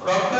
Proctor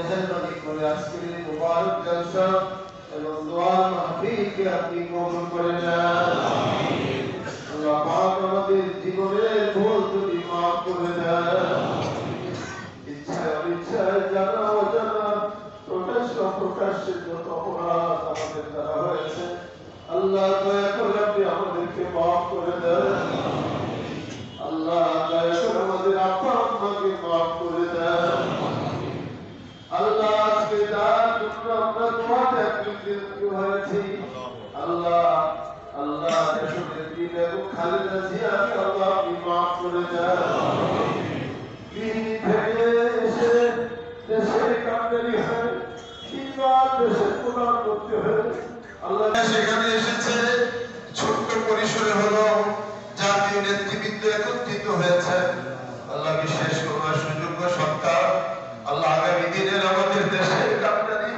মেহরবানি করে আজকের এই মুবারক জলসা এবং দোয়া মাহফিলকে আপনি কবুল করে নেন আমাদেরকে মাফ করে দেন। আল্লাহ সেখানে এসেছে ছোট্ট পরিসরে হলো জাতীয় নেতৃবৃন্দ একত্রিত হয়েছে। আল্লাহ বিশেষ করবার সুযোগ্য সত্তা আল্লাহ আগামী দিনের আমাদের দেশের কান্ডারি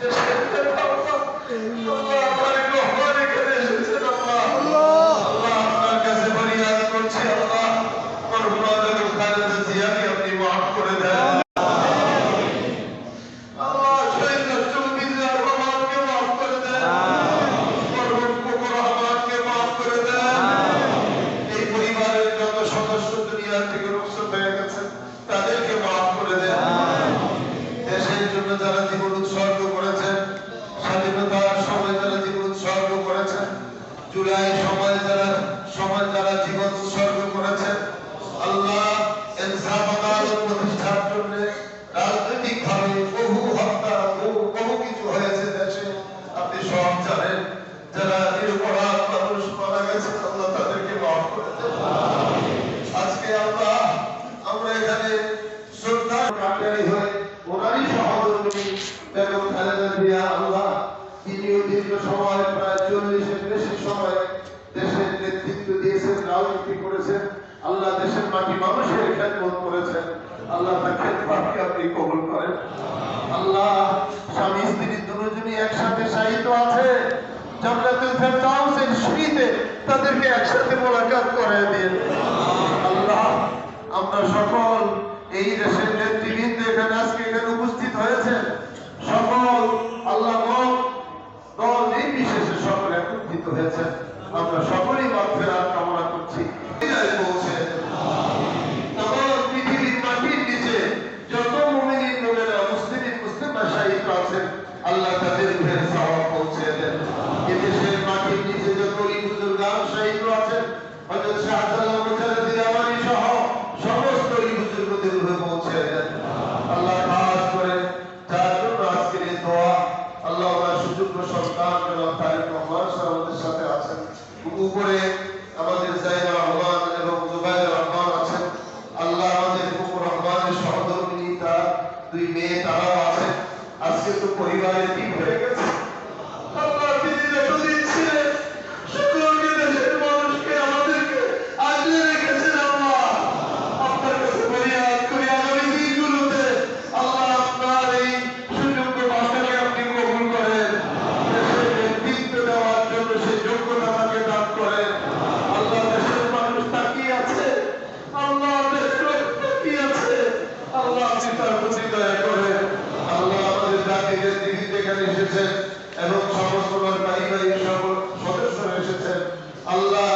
দেশের নেতা আল্লাহ আল্লাহ আমাদের রহমান এখানে এসেছেন আল্লাহ আল্লাহ আপনার কাছে ফরিয়াদ করছি আল্লাহ মরহুমা বেগম খালেদা জিয়াকে আপনি মাফ করে দেন আল্লাহ শহীদ নজরুল বিজয় রহমানকে মাফ করে দেন মরহুম কুকুর রহমানকে মাফ করে দেন এই পরিবারের যত সদস্য দুনিয়া থেকে রুখসত হয়ে গেছে তাদেরকে মাফ করে দেন দেশের জন্য যারা জীবন উৎসর্গ করেছেন স্বাধীনতার সময় যারা জীবন উৎসর্গ করেছেন জুলাই সময় যারা সময় যারা জীবন উৎসর্গ করেছেন আল্লাহ প্রতিষ্ঠার জন্য রাজনৈতিক ভাবে বহু হত্যা, বহু কিছু হয়েছে দেশে। আপনি সব জানেন, যারা নিরপরাধ মানুষ মারা গেছে, আল্লাহ তাদেরকে মাফ করে আজকে আল্লাহ আমরা এখানে শ্রদ্ধা কাটারি হয়ে ওনারই সহধর্মী বেগম খালেদা জিয়া আল্লাহ তিনিও দীর্ঘ সময় রাজনীতি করেছেন, আল্লাহ দেশের মাটি মানুষের খেদমত করেছেন, আল্লাহ তার খেদমতকে আপনি কবুল করেন। আল্লাহ, স্বামী, স্ত্রী দুজনই একসাথে সাহিত্য আছে। আমরা সকল এই আজকে উপস্থিত সকল আল্লাহ সকল হয়েছে আমরা সকলেই বুজুর্গদের রূহে পৌঁছে দেন আল্লাহ খাস করে যার জন্য আজকের এই দোয়া আল্লাহ আমার সুযোগ্য সন্তান জনাব তারিক রহমান আমাদের সাথে আছেন। উপরে আমাদের জাইমা রহমান এবং জুবাইর রহমান আছেন। আল্লাহ আমাদের কুকুর রহমানের সহধর্মিনী তার দুই মেয়ে তারাও আছেন। আজকে তো পরিবারের এসেছেন এবং সকল কারিগরি সকল সদস্যরা এসেছেন। আল্লাহ